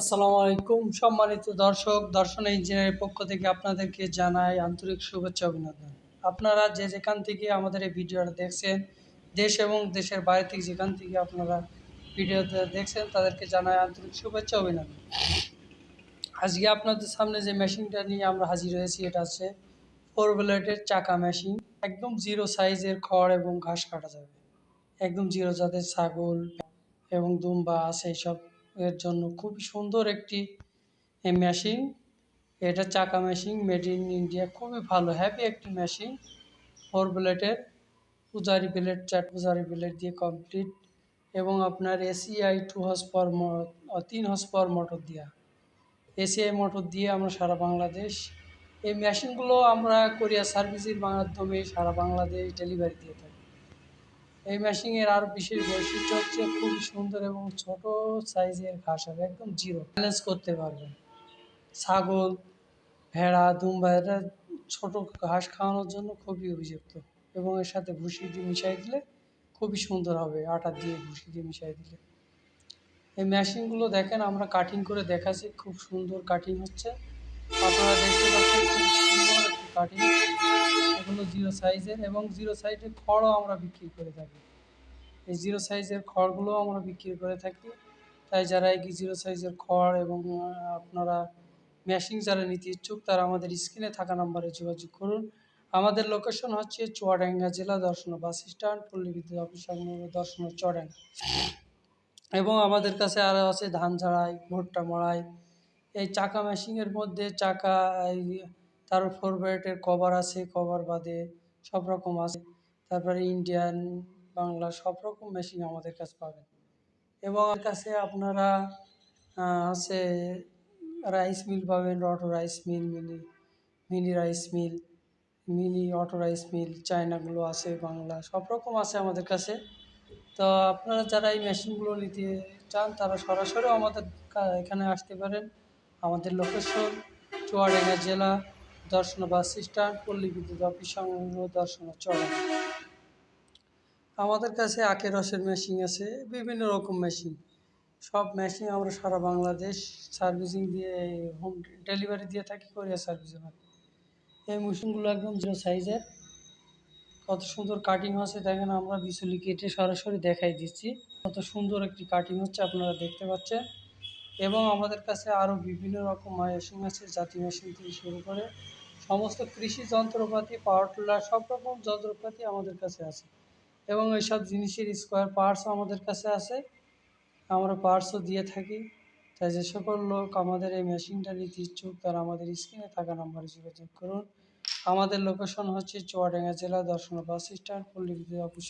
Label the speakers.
Speaker 1: আসসালামু আলাইকুম। সম্মানিত দর্শক, দর্শন ইঞ্জিনিয়ারের পক্ষ থেকে আপনাদেরকে জানাই আন্তরিক শুভেচ্ছা অভিনন্দন। আপনারা যে যেখান থেকে আমাদের এই ভিডিওটা দেখছেন, দেশ এবং দেশের বাইরে থেকে যেখান থেকে আপনারা ভিডিওতে দেখছেন, তাদেরকে জানাই আন্তরিক শুভেচ্ছা অভিনন্দন। আজকে আপনাদের সামনে যে মেশিনটা নিয়ে আমরা হাজির হয়েছি, এটা হচ্ছে ফোর ব্লেডের চাকা মেশিন একদম জিরো সাইজের খড় এবং ঘাস কাটা যাবে। একদম জিরো জাতের ছাগল এবং দুম্বা আছে এইসব। এর জন্য খুব সুন্দর একটি মেশিন এটা চাকা মেশিন মেড ইন ইন্ডিয়া খুবই ভালো হ্যাপি একটি মেশিন ফোর ব্লেডের পূজারি ব্লেড চার পূজারি ব্লেড দিয়ে কমপ্লিট এবং আপনার এসিআই টু হর্স পাওয়ার তিন হর্স পাওয়ার মোটর দেওয়া এসিআই মোটর দিয়ে আমরা সারা বাংলাদেশ, এই মেশিনগুলো আমরা কোরিয়া সার্ভিসের মাধ্যমে সারা বাংলাদেশ ডেলিভারি দিয়ে থাকি। এই মেশিনের আর বিশেষ বৈশিষ্ট্য হচ্ছে খুব সুন্দর এবং ছোট সাইজের ঘাস হবে একদম জিরো। ব্যালেন্স করতে পারবেন। ছাগল, ভেড়া, দুম্বা এটা ছোটো ঘাস খাওয়ানোর জন্য খুবই উপযুক্ত এবং এর সাথে ভুসি দিয়ে মিশাই দিলে খুবই সুন্দর হবে, আটা দিয়ে ভুসি দিয়ে মিশাই দিলে। এই মেশিনগুলো দেখেন, আমরা কাটিং করে দেখাচ্ছি, খুব সুন্দর কাটিং হচ্ছে। আপনারা দেখতে পাচ্ছেন, খুব সুন্দর কাটিং এগুলো জিরো সাইজের এবং জিরো সাইজের খড়ও আমরা বিক্রি করে থাকি। এই জিরো সাইজের খড়গুলো আমরা বিক্রি করে থাকি। তাই যারা এই জিরো সাইজের খড় এবং আপনারা মেশিন যারা নিতে ইচ্ছুক, তারা আমাদের স্ক্রিনে থাকা নাম্বারে যোগাযোগ করুন। আমাদের লোকেশন হচ্ছে চুয়াডাঙ্গা জেলা দর্শন বাস স্ট্যান্ড, পল্লী বিদ্যুৎ অফিস দর্শন চুয়াডাঙ্গা। এবং আমাদের কাছে আরও আছে ধান ঝাড়াই ভুট্টা মড়াই। এই চাকা মেশিনের মধ্যে চাকা তার ফোর ব্রেটের কভার আছে কভার বাদে সব রকম আছে। তারপরে ইন্ডিয়ান বাংলা সব রকম মেশিন আমাদের কাছে পাবেন। এবং আমার কাছে আপনারা আছে রাইস মিল পাবেন auto rice mill mini mini rice mill mini auto rice mill চায়নাগুলো আছে, বাংলা সব রকম আছে আমাদের কাছে। তো আপনারা যারা এই মেশিনগুলো নিতে চান, তারা সরাসরিও আমাদের এখানে আসতে পারেন। আমাদের লোকেশন চুয়াডাঙ্গা জেলা দর্শন বাস স্ট্যান্ড পল্লী বিদ্যুৎ অফিস সংলগ্ন দর্শন চুয়াডাঙ্গা আমাদের কাছে আখের রসের মেশিন আছে, বিভিন্ন রকম মেশিন সব মেশিন আমরা সারা বাংলাদেশ সার্ভিসিং দিয়ে হোম ডেলিভারি দিয়ে থাকি কোরিয়া মাধ্যমে। এই মেশিনগুলো একদম জিরো সাইজের কত সুন্দর কাটিং হচ্ছে, দেখেন আমরা বিচুলি কেটে সরাসরি দেখাই দিচ্ছি। কত সুন্দর একটি কাটিং হচ্ছে, আপনারা দেখতে পাচ্ছেন। এবং আমাদের কাছে আরও বিভিন্ন রকম মেশিন আছে জাতি মেশিন থেকে শুরু করে সমস্ত কৃষি যন্ত্রপাতি পাওয়ার টিলার সব রকম যন্ত্রপাতি আমাদের কাছে আছে। এবং এইসব জিনিসের স্কোয়ার পার্টসও আমাদের কাছে আছে। আমরা পার্টসও দিয়ে থাকি। তাই যে সকল লোক আমাদের এই মেশিনটা নিতে ইচ্ছুক, তারা আমাদের স্ক্রিনে থাকা নাম্বারে যোগাযোগ করুন। আমাদের লোকেশন হচ্ছে চুয়াডাঙ্গা জেলা দর্শন বাস স্ট্যান্ড পল্লী বিদ্যুৎ অফিস